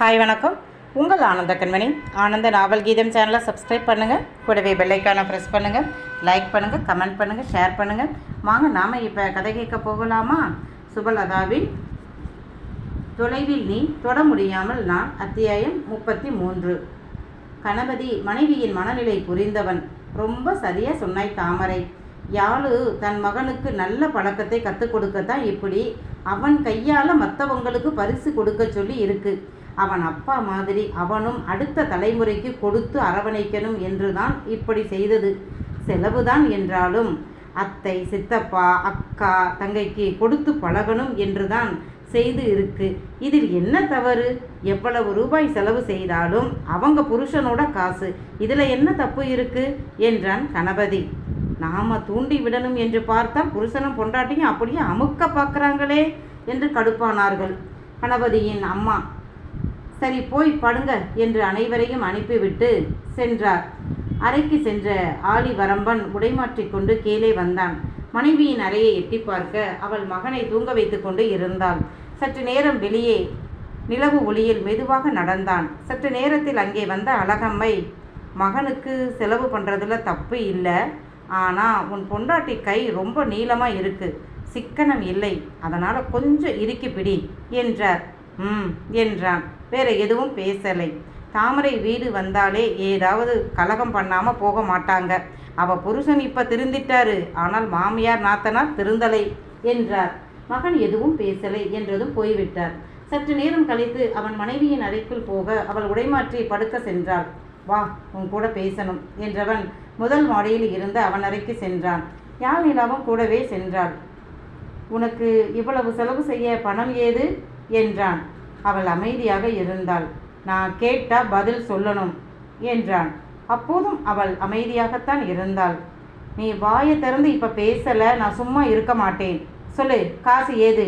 Hi வணக்கம். உங்கள் ஆனந்த கண்மணி. ஆனந்த நாவல் கீதம் சேனலை சப்ஸ்கிரைப் பண்ணுங்கள் கூடவே பெல்லைக்கான ப்ரெஸ் பண்ணுங்கள் லைக் பண்ணுங்கள் கமெண்ட் பண்ணுங்கள் ஷேர் பண்ணுங்கள் வாங்க நாம் இப்போ கதை கேட்க போகலாமா? சுபலதாவின் தொலைவில் நீ தொட முடியாமல் நான் அத்தியாயம் முப்பத்தி மூன்று கணபதி மனைவியின் மனநிலை புரிந்தவன். ரொம்ப சரியாக சொன்னாய் தாமரை. யாழு தன் மகனுக்கு நல்ல பழக்கத்தை கற்றுக் கொடுக்கத்தான் இப்படி. அவன் கையால் மற்றவங்களுக்கு பரிசு கொடுக்க சொல்லி இருக்குது அவன் அப்பா மாதிரி அவனும் அடுத்த தலைமுறைக்கு கொடுத்து அரவணைக்கணும் என்றுதான் இப்படி செய்தது. செலவுதான் என்றாலும் அத்தை சித்தப்பா அக்கா தங்கைக்கு கொடுத்து பழகணும் என்றுதான் செய்து இருக்கு. இதில் என்ன தவறு? எவ்வளவு ரூபாய் செலவு செய்தாலும் அவங்க புருஷனோட காசு. இதில் என்ன தப்பு இருக்கு? என்றான் கணபதி. நாம தூண்டி விடணும் என்று பார்த்தால் புருஷனும் பொண்டாட்டியும் அப்படியே அமுக்க பார்க்குறாங்களே என்று கடுப்பானார்கள். கணபதியின் அம்மா சரி போய் படுங்க என்று அனைவரையும் அனுப்பிவிட்டு சென்றார். அறைக்கு சென்ற ஆலி வரம்பன் உடைமாற்றிக் கொண்டு கீழே வந்தான். மனைவியின் அறையை எட்டி பார்க்க அவள் மகனை தூங்க வைத்து கொண்டு இருந்தாள். சற்று நேரம் வெளியே நிலவு ஒளியில் மெதுவாக நடந்தான். சற்று நேரத்தில் அங்கே வந்த அழகம்மை மகனுக்கு செலவு பண்ணுறதுல தப்பு இல்லை. ஆனால் உன் பொண்டாட்டி கை ரொம்ப நீளமாக இருக்குது சிக்கனம் இல்லை. அதனால் கொஞ்சம் இறுக்கி பிடி என்றார். ம் என்றான். வேற எதுவும் பேசலை. தாமரை வீடு வந்தாலே ஏதாவது கலகம் பண்ணாமல் போக மாட்டாங்க. அவ புருஷன் இப்போ திருந்திட்டாரு. ஆனால் மாமியார் நாத்தனார் திருந்தலை என்றார். மகன் எதுவும் பேசலை என்றதும் போய்விட்டார். சற்று நேரம் கழித்து அவன் மனைவியின் அறைக்குள் போக அவள் உடைமாற்றி படுக்க சென்றாள். வா உன் கூட பேசணும் என்றவன் முதல் மாடியில் இருந்து அவன் அறைக்கு சென்றான். யாழ் நிலாவும் கூடவே சென்றாள். உனக்கு இவ்வளவு செலவு செய்ய பணம் ஏது? என்றான். அவள் அமைதியாக இருந்தாள். நான் கேட்டா பதில் சொல்லணும் என்றான். அப்போதும் அவள் அமைதியாகத்தான் இருந்தாள். நீ வாயை திறந்து இப்போ பேசலை நான் சும்மா இருக்க மாட்டேன். சொல்லு காசு ஏது?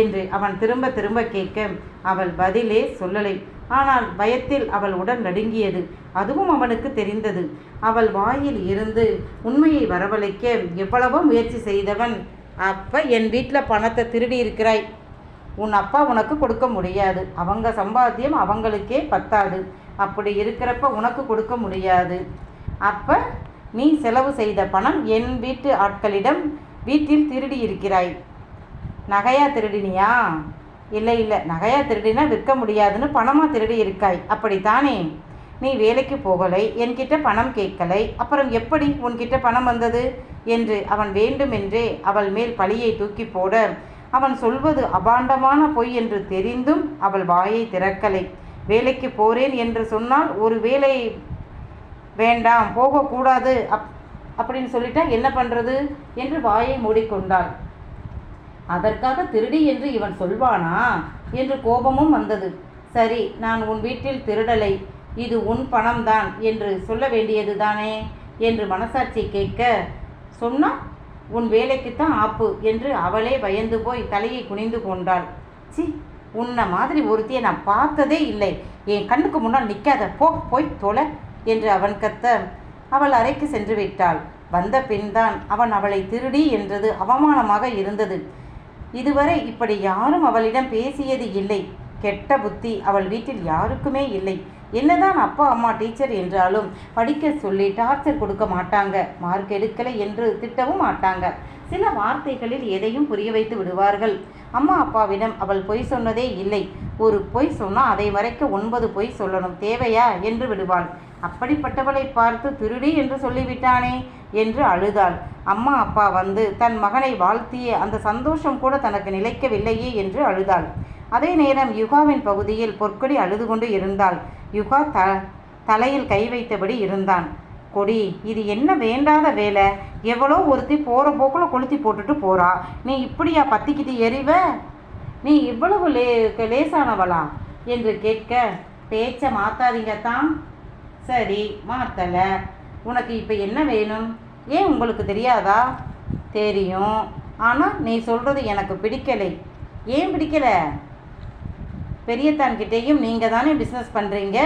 என்று அவன் திரும்ப திரும்ப கேட்க அவள் பதிலே சொல்லலை. ஆனால் பயத்தில் அவள் உடல் நடுங்கியது. அதுவும் அவனுக்கு தெரிந்தது. அவள் வாயில் இருந்து உண்மையை வரவழைக்க எவ்வளவோ முயற்சி செய்தவன். அப்போ என் வீட்டில் பணத்தை திருடி இருக்கிறாய். உன் அப்பா உனக்கு கொடுக்க முடியாது. அவங்க சம்பாத்தியம் அவங்களுக்கே பத்தாது. அப்படி இருக்கிறப்ப உனக்கு கொடுக்க முடியாது. அப்போ நீ செலவு செய்த பணம் என் வீட்டு ஆட்களிடம் வீட்டில் திருடி இருக்கிறாய். நகையா திருடினியா? இல்லை இல்லை. நகையா திருடினா விற்க முடியாதுன்னு பணமாக திருடி இருக்காய். அப்படித்தானே? நீ வேலைக்கு போகலை. என்கிட்ட பணம் கேட்கலை. அப்புறம் எப்படி உன்கிட்ட பணம் வந்தது? என்று அவன் வேண்டுமென்றே அவள் மேல் பழியை தூக்கி போட அவன் சொல்வது அபாண்டமான பொய் என்று தெரிந்தும் அவள் வாயை திறக்கலை. வேலைக்கு போறேன் என்று சொன்னால் ஒரு வேலை வேண்டாம் போகக்கூடாது அப் அப்படின்னு சொல்லிட்டா என்ன பண்ணுறது என்று வாயை மூடிக்கொண்டாள். அதற்காக திருடி என்று இவன் சொல்வானா என்று கோபமும் வந்தது. சரி நான் உன் வீட்டில் திருடலை. இது உன் பணம்தான் என்று சொல்ல வேண்டியது தானே என்று மனசாட்சி கேட்க சொன்னால் உன் வேலைக்குத்தான் ஆப்பு என்று அவளே பயந்து போய் தலையை குனிந்து கொண்டாள். சி உன்னை மாதிரி ஒருத்தியை நான் பார்த்ததே இல்லை. என் கண்ணுக்கு முன்னால் நிற்காத போ போய் தொலை என்று அவன் கத்த அவள் அறைக்கு சென்று விட்டாள். வந்த பின்தான் அவன் அவளை திருடி என்றது அவமானமாக இருந்தது. இதுவரை இப்படி யாரும் அவளிடம் பேசியது இல்லை. கெட்ட புத்தி அவள் வீட்டில் யாருக்குமே இல்லை. என்னதான் அப்பா அம்மா டீச்சர் என்றாலும் படிக்க சொல்லி டார்ச்சர் கொடுக்க மாட்டாங்க. மார்க் எடுக்கலை என்று திட்டவும் மாட்டாங்க. சில வார்த்தைகளில் எதையும் புரிய வைத்து விடுவார்கள். அம்மா அப்பாவிடம் அவள் பொய் சொன்னதே இல்லை. ஒரு பொய் சொன்னால் அதை வரைக்க ஒன்பது பொய் சொல்லணும். தேவையா? என்று விடுவாள். அப்படிப்பட்டவளை பார்த்து திருடி என்று சொல்லிவிட்டானே? என்று அழுதாள். அம்மா அப்பா வந்து தன் மகனை வாழ்த்திய அந்த சந்தோஷம் கூட தனக்கு நிலைக்கவில்லையே என்று அழுதாள். அதே நேரம் யுகாவின் பகுதியில் பொற்கொடி அழுது கொண்டு இருந்தாள். யுகா த தலையில் கை வைத்தபடி இருந்தான். கொடி இது என்ன வேண்டாத வேலை? எவ்வளோ ஒருத்தி போகிற போக்கில் கொளுத்தி போட்டுட்டு போறா. நீ இப்படியா பத்திக்கிட்டு எறிவ? நீ இவ்வளவு லே லேசானவளா? என்று கேட்க பேச்சை மாற்றாதீங்க தான் சரி மாத்தலை. உனக்கு இப்போ என்ன வேணும்? ஏன் உங்களுக்கு தெரியாதா? தெரியும். ஆனால் நீ சொல்கிறது எனக்கு பிடிக்கலை. ஏன் பிடிக்கலை? பெரியத்தான்கிட்டேயும் நீங்கள் தானே பிஸ்னஸ் பண்ணுறீங்க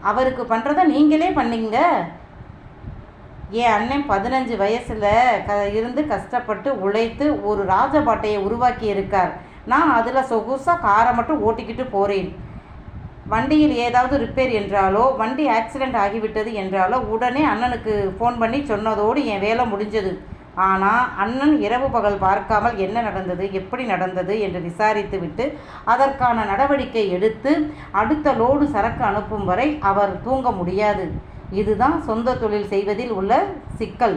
அவருக்கு பண்ணுறத நீங்களே பண்ணீங்க. என் அண்ணன் பதினஞ்சு வயசில் க இருந்து கஷ்டப்பட்டு உழைத்து ஒரு ராஜபாட்டையை உருவாக்கி இருக்கார் நான் அதில் சொகுசாக காரை மட்டும் ஓட்டிக்கிட்டு போகிறேன் வண்டியில் ஏதாவது ரிப்பேர் என்றாலோ வண்டி ஆக்சிடெண்ட் ஆகிவிட்டது என்றாலோ உடனே அண்ணனுக்கு ஃபோன் பண்ணி சொன்னதோடு என் வேலை முடிஞ்சது. ஆனால் அண்ணன் இரவு பகல் பார்க்காமல் என்ன நடந்தது எப்படி நடந்தது என்று விசாரித்துவிட்டு அதற்கான நடவடிக்கை எடுத்து அடுத்த லோடு சரக்கு அனுப்பும் வரை அவர் தூங்க முடியாது. இதுதான் சொந்த தொழில் செய்வதில் உள்ள சிக்கல்.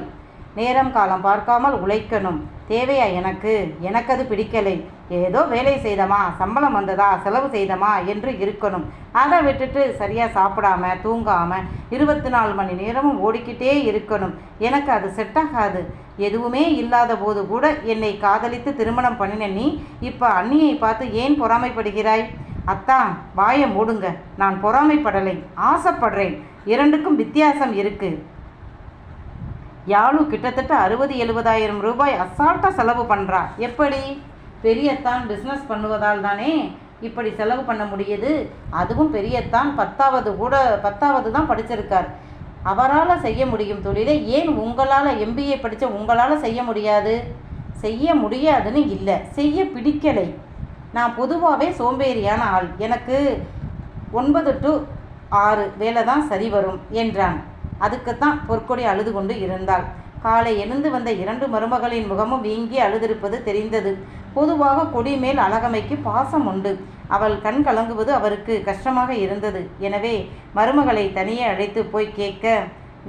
நேரம் காலம் பார்க்காமல் உழைக்கணும். தேவையா எனக்கு? எனக்கு அது பிடிக்கலை. ஏதோ வேலை செய்தமா? சம்பளம் வந்ததா? செலவு செய்தமா? என்று இருக்கணும். அதை விட்டுட்டு சரியாக சாப்பிடாம தூங்காம இருபத்தி நாலு மணி நேரமும் ஓடிக்கிட்டே இருக்கணும். எனக்கு அது செட் ஆகாது. எதுவுமே இல்லாத போது கூட என்னை காதலித்து திருமணம் பண்ணின நீ இப்போ அண்ணியை பார்த்து ஏன் பொறாமைப்படுகிறாய்? அத்தா வாயை மூடுங்க. நான் பொறாமைப்படலை. ஆசைப்படுறேன். இரண்டுக்கும் வித்தியாசம் இருக்குது யாழு கிட்டத்தட்ட அறுபது எழுபதாயிரம் ரூபாய் அசால்ட்டாக செலவு பண்ணுறா எப்படி? பெரியத்தான் பிஸ்னஸ் பண்ணுவதால் தானே இப்படி செலவு பண்ண முடியுது. அதுவும் பெரியத்தான் பத்தாவது கூட பத்தாவது தான் படிச்சிருக்கார். அவரால் செய்ய முடியும் தொழிலை ஏன் உங்களால் எம்பிஏ படித்த உங்களால் செய்ய முடியாது? செய்ய முடியாதுன்னு இல்லை. செய்ய பிடிக்கலை. நான் பொதுவாகவே சோம்பேறியான ஆள். எனக்கு ஒன்பது டு ஆறு வேலை தான் சரி வரும் என்றான். அதுக்குத்தான் பொற்கொடி அழுது கொண்டு இருந்தாள். காலை எழுந்து வந்த இரண்டு மருமகளின் முகமும் வீங்கி அழுதிருப்பது தெரிந்தது. பொதுவாக கொடி மேல் அழகமைக்கு பாசம் உண்டு. அவள் கண் கலங்குவது அவருக்கு கஷ்டமாக இருந்தது. எனவே மருமகளை தனியே அழைத்து போய் கேட்க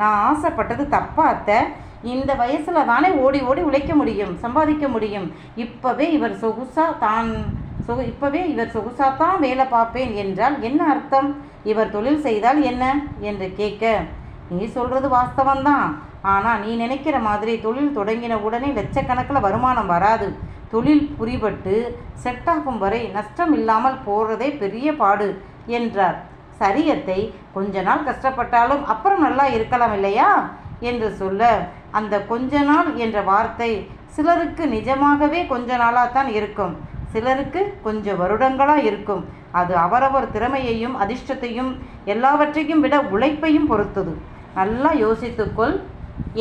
நான் ஆசைப்பட்டது தப்பா அத்தை? இந்த வயசுல தானே ஓடி ஓடி உழைக்க முடியும் சம்பாதிக்க முடியும். இப்பவே இவர் சொகுசா தான் சொகு இப்பவே இவர் சொகுசா தான் வேலை பார்ப்பேன் என்றால் என்ன அர்த்தம்? இவர் தொழில் செய்தால் என்ன? என்று கேட்க நீ சொல்கிறது வாஸ்தவம்தான். ஆனால் நீ நினைக்கிற மாதிரி தொழில் தொடங்கின உடனே லட்சக்கணக்கில் வருமானம் வராது. தொழில் புரிபட்டு செட் ஆகும் வரை நஷ்டம் இல்லாமல் போகிறதே பெரிய பாடு என்றார். சரியத்தை கொஞ்ச நாள் கஷ்டப்பட்டாலும் அப்புறம் நல்லா இருக்கலாம் இல்லையா? என்று சொல்ல அந்த கொஞ்ச நாள் என்ற வார்த்தை சிலருக்கு நிஜமாகவே கொஞ்ச நாளாக தான் இருக்கும். சிலருக்கு கொஞ்சம் வருடங்களாக இருக்கும். அது அவரவர் திறமையையும் அதிர்ஷ்டத்தையும் எல்லாவற்றையும் விட உழைப்பையும் பொறுத்தது. நல்லா யோசித்துக்கொள்.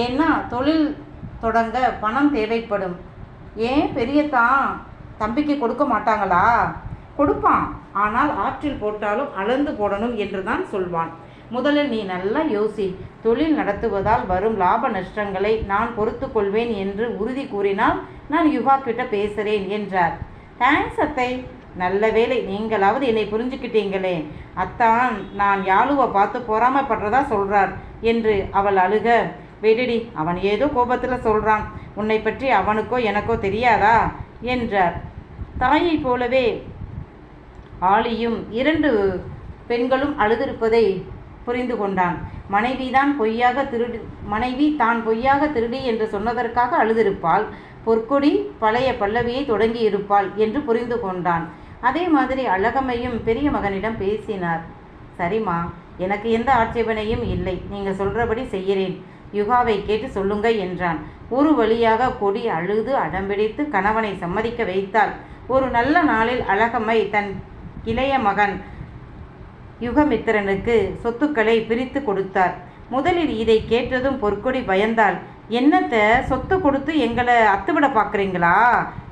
ஏன்னா தொழில் தொடங்க பணம் தேவைப்படும். ஏன் பெரியத்தான் தம்பிக்கு கொடுக்க மாட்டாங்களா? கொடுப்பான். ஆனால் ஆற்றில் போட்டாலும் அளந்து போடணும் என்று தான் சொல்வான். முதலில் நீ நல்லா யோசி. தொழில் நடத்துவதால் வரும் லாப நஷ்டங்களை நான் பொறுத்து கொள்வேன் என்று உறுதி கூறினால் நான் யுகா கிட்ட பேசுகிறேன் என்றார். தேங்க்ஸ் அத்தை. நல்ல வேலை நீங்களாவது என்னை புரிஞ்சுக்கிட்டீங்களே. அத்தான் நான் யாழுவை பார்த்து பொறாமப்படுறதா சொல்றார் என்று அவள் அழுக. விடுடி அவன் ஏதோ கோபத்தில் சொல்றான். உன்னை பற்றி அவனுக்கோ எனக்கோ தெரியாதா? என்றார். தாயைப் போலவே ஆளியும் இரண்டு பெண்களும் அழுதிருப்பதை புரிந்து கொண்டான். மனைவி தான் பொய்யாக திருடி மனைவி தான் பொய்யாக திருடி என்று சொன்னதற்காக அழுதிருப்பாள். பொற்கொடி பழைய பல்லவியை தொடங்கி இருப்பாள் என்று புரிந்து கொண்டான். அதே மாதிரி அழகம்மையும் பெரிய மகனிடம் பேசினார். சரிம்மா எனக்கு எந்த ஆட்சேபனையும் இல்லை. நீங்கள் சொல்கிறபடி செய்கிறேன். யுகாவை கேட்டு சொல்லுங்க என்றான். ஒரு வழியாக கொடி அழுது அடம்பிடித்து கணவனை சம்மதிக்க வைத்தாள். ஒரு நல்ல நாளில் அழகம்மை தன் இளைய மகன் யுகமித்திரனுக்கு சொத்துக்களை பிரித்து கொடுத்தார். முதலில் இதை கேட்டதும் பொற்கொடி பயந்தாள். என்னத்தை சொத்து கொடுத்து எங்களை அத்துவிட பார்க்குறீங்களா?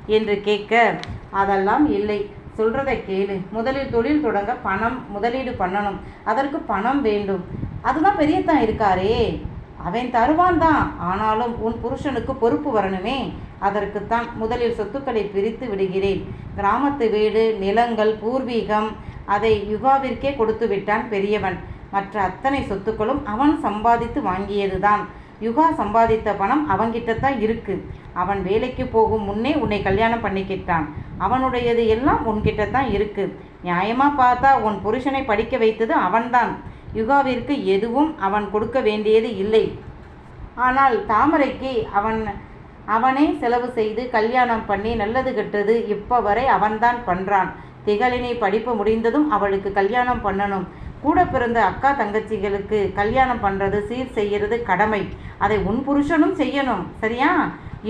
என்று கேட்க அதெல்லாம் இல்லை. சொல்கிறதை கேளு. முதலில் தொழில் தொடங்க பணம் முதலீடு பண்ணணும். அதற்கு பணம் வேண்டும். அதுதான் பெரியத்தான் இருக்காரே. அவன் தருவான் தான். ஆனாலும் உன் புருஷனுக்கு பொறுப்பு வரணுமே. அதற்குத்தான் முதலில் சொத்துக்களை பிரித்து விடுகிறேன். கிராமத்து வீடு நிலங்கள் பூர்வீகம் அதை யுகாவிற்கே கொடுத்து விட்டான் பெரியவன். மற்ற அத்தனை சொத்துக்களும் அவன் சம்பாதித்து வாங்கியதுதான். யுகா சம்பாதித்த பணம் அவங்கிட்ட தான் இருக்கு. அவன் வேலைக்கு போகும் முன்னே உன்னை கல்யாணம் பண்ணிக்கிட்டான். அவனுடையது எல்லாம் உன்கிட்ட தான் இருக்குது நியாயமாக பார்த்தா உன் புருஷனை படிக்க வைத்தது அவன்தான். யுகாவிற்கு எதுவும் அவன் கொடுக்க வேண்டியது இல்லை. ஆனால் தாமரைக்கு அவன் அவனே செலவு செய்து கல்யாணம் பண்ணி நல்லது கெட்டது இப்போ வரை அவன்தான் பண்ணுறான் திகழினி படிப்பு முடிந்ததும் அவளுக்கு கல்யாணம் பண்ணணும். கூட பிறந்த அக்கா தங்கச்சிகளுக்கு கல்யாணம் பண்ணுறது சீர் செய்கிறது கடமை. அதை உன் புருஷனும் செய்யணும். சரியா?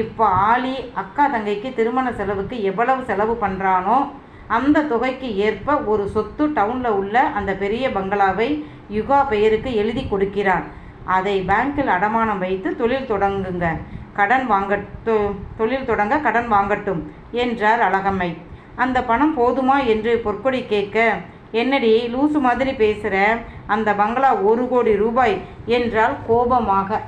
இப்போ ஆலி அக்கா தங்கைக்கு திருமண செலவுக்கு எவ்வளவு செலவு பண்ணுறானோ அந்த தொகைக்கு ஏற்ப ஒரு சொத்து டவுனில் உள்ள அந்த பெரிய பங்களாவை யுகா பெயருக்கு எழுதி கொடுக்கிறான் அதை பேங்கில் அடமானம் வைத்து தொழில் தொடங்குங்க. கடன் வாங்க தொழில் தொடங்க கடன் வாங்கட்டும் என்றார் அழகம்மை. அந்த பணம் போதுமா என்று பொற்கொடி கேட்க என்னடி லூசு மாதிரி பேசுகிற அந்த பங்களா ஒரு கோடி ரூபாய் என்றால் கோபமாக.